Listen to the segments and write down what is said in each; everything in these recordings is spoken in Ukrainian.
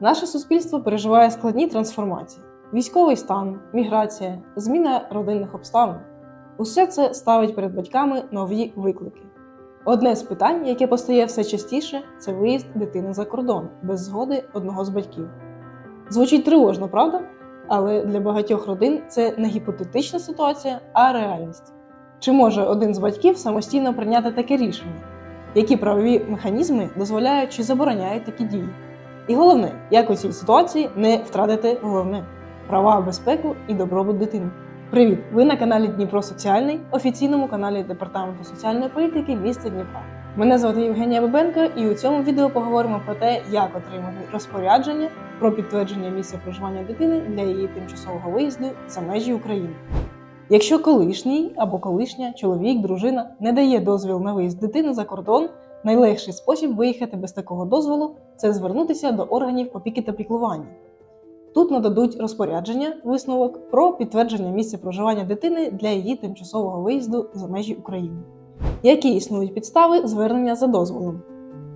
Наше суспільство переживає складні трансформації: військовий стан, міграція, зміна родинних обставин. Усе це ставить перед батьками нові виклики. Одне з питань, яке постає все частіше, це виїзд дитини за кордон без згоди одного з батьків. Звучить тривожно, правда? Але для багатьох родин це не гіпотетична ситуація, а реальність. Чи може один з батьків самостійно прийняти таке рішення? Які правові механізми дозволяють чи забороняють такі дії? І головне, як у цій ситуації не втратити головне права, безпеку і добробут дитини. Привіт! Ви на каналі Дніпро Соціальний, офіційному каналі Департаменту соціальної політики міста Дніпра. Мене звати Євгенія Бабенко, і у цьому відео поговоримо про те, як отримати розпорядження про підтвердження місця проживання дитини для її тимчасового виїзду за межі України. Якщо колишній або колишня чоловік, дружина не дає дозвіл на виїзд дитини за кордон, найлегший спосіб виїхати без такого дозволу це звернутися до органів опіки та піклування. Тут нададуть розпорядження, висновок про підтвердження місця проживання дитини для її тимчасового виїзду за межі України. Які існують підстави звернення за дозволом?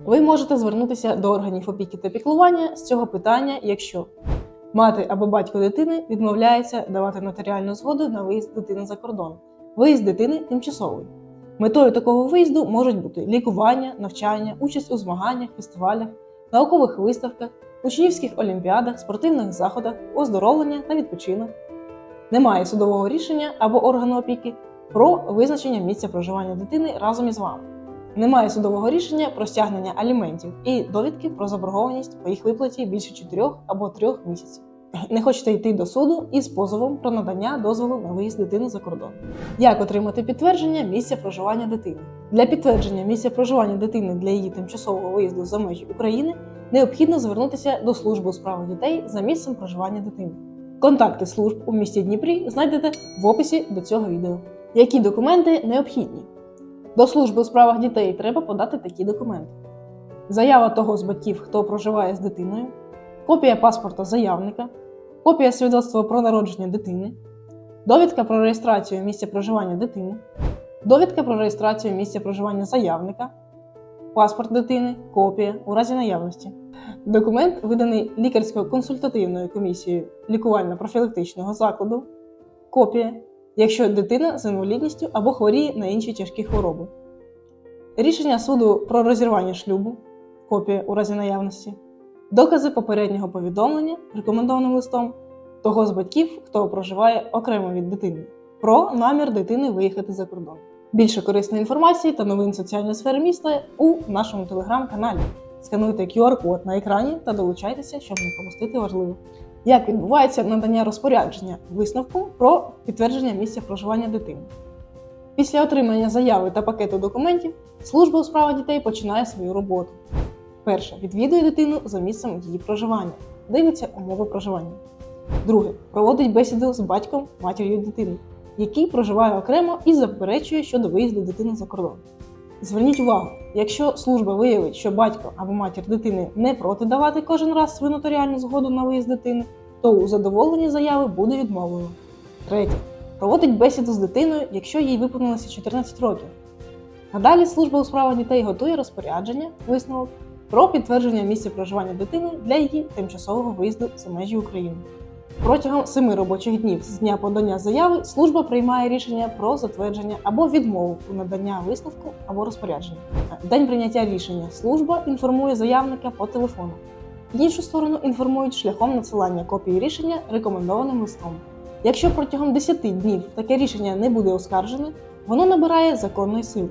Ви можете звернутися до органів опіки та піклування з цього питання, якщо мати або батько дитини відмовляється давати нотаріальну згоду на виїзд дитини за кордон. Виїзд дитини тимчасовий. Метою такого виїзду можуть бути лікування, навчання, участь у змаганнях, фестивалях, наукових виставках, учнівських олімпіадах, спортивних заходах, оздоровлення та відпочинок. Немає судового рішення або органу опіки про визначення місця проживання дитини разом із вами. Немає судового рішення про стягнення аліментів і довідки про заборгованість по їх виплаті більше 4 або 3 місяців. Не хочете йти до суду із позовом про надання дозволу на виїзд дитини за кордон. Як отримати підтвердження місця проживання дитини? Для підтвердження місця проживання дитини для її тимчасового виїзду за межі України необхідно звернутися до служби у справах дітей за місцем проживання дитини. Контакти служб у місті Дніпрі знайдете в описі до цього відео. Які документи необхідні? До служби у справах дітей треба подати такі документи: заява того з батьків, хто проживає з дитиною, копія паспорта заявника, копія свідоцтва про народження дитини, довідка про реєстрацію місця проживання дитини, довідка про реєстрацію місця проживання заявника, паспорт дитини, копія у разі наявності. Документ виданий лікарсько-консультативною комісією лікувально-профілактичного закладу, копія, якщо дитина з інвалідністю або хворіє на інші тяжкі хвороби. Рішення суду про розірвання шлюбу, копія у разі наявності, докази попереднього повідомлення рекомендованим листом того з батьків, хто проживає окремо від дитини, про намір дитини виїхати за кордон. Більше корисної інформації та новин соціальної сфери міста у нашому телеграм-каналі. Скануйте QR-код на екрані та долучайтеся, щоб не пропустити важливе. Як відбувається надання розпорядження висновку про підтвердження місця проживання дитини? Після отримання заяви та пакету документів служба у справах дітей починає свою роботу. Перше відвідує дитину за місцем її проживання, дивиться умови проживання. Друге проводить бесіду з батьком, матір'ю дитини, який проживає окремо і заперечує щодо виїзду дитини за кордон. Зверніть увагу, якщо служба виявить, що батько або матір дитини не проти давати кожен раз свою нотаріальну згоду на виїзд дитини, то у задоволенні заяви буде відмовлено. Третє. Проводить бесіду з дитиною, якщо їй виповнилося 14 років. Надалі служба у справах дітей готує розпорядження, висновок про підтвердження місця проживання дитини для її тимчасового виїзду за межі України. Протягом семи робочих днів з дня подання заяви служба приймає рішення про затвердження або відмову у надання висновку або розпорядження. День прийняття рішення служба інформує заявника по телефону. Іншу сторону інформують шляхом надсилання копії рішення рекомендованим листом. Якщо протягом 10 днів таке рішення не буде оскаржене, воно набирає законної сили.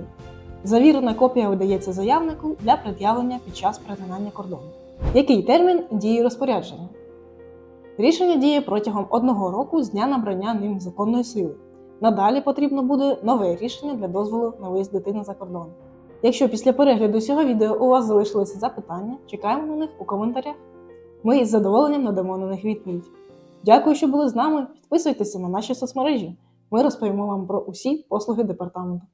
Завірена копія видається заявнику для пред'явлення під час перетинання кордону. Який термін дії розпорядження? Рішення діє протягом одного року з дня набрання ним законної сили. Надалі потрібно буде нове рішення для дозволу на виїзд дитини за кордон. Якщо після перегляду цього відео у вас залишилися запитання, чекаємо на них у коментарях. Ми із задоволенням надамо на них відповідь. Дякую, що були з нами. Підписуйтеся на наші соцмережі. Ми розповімо вам про усі послуги департаменту.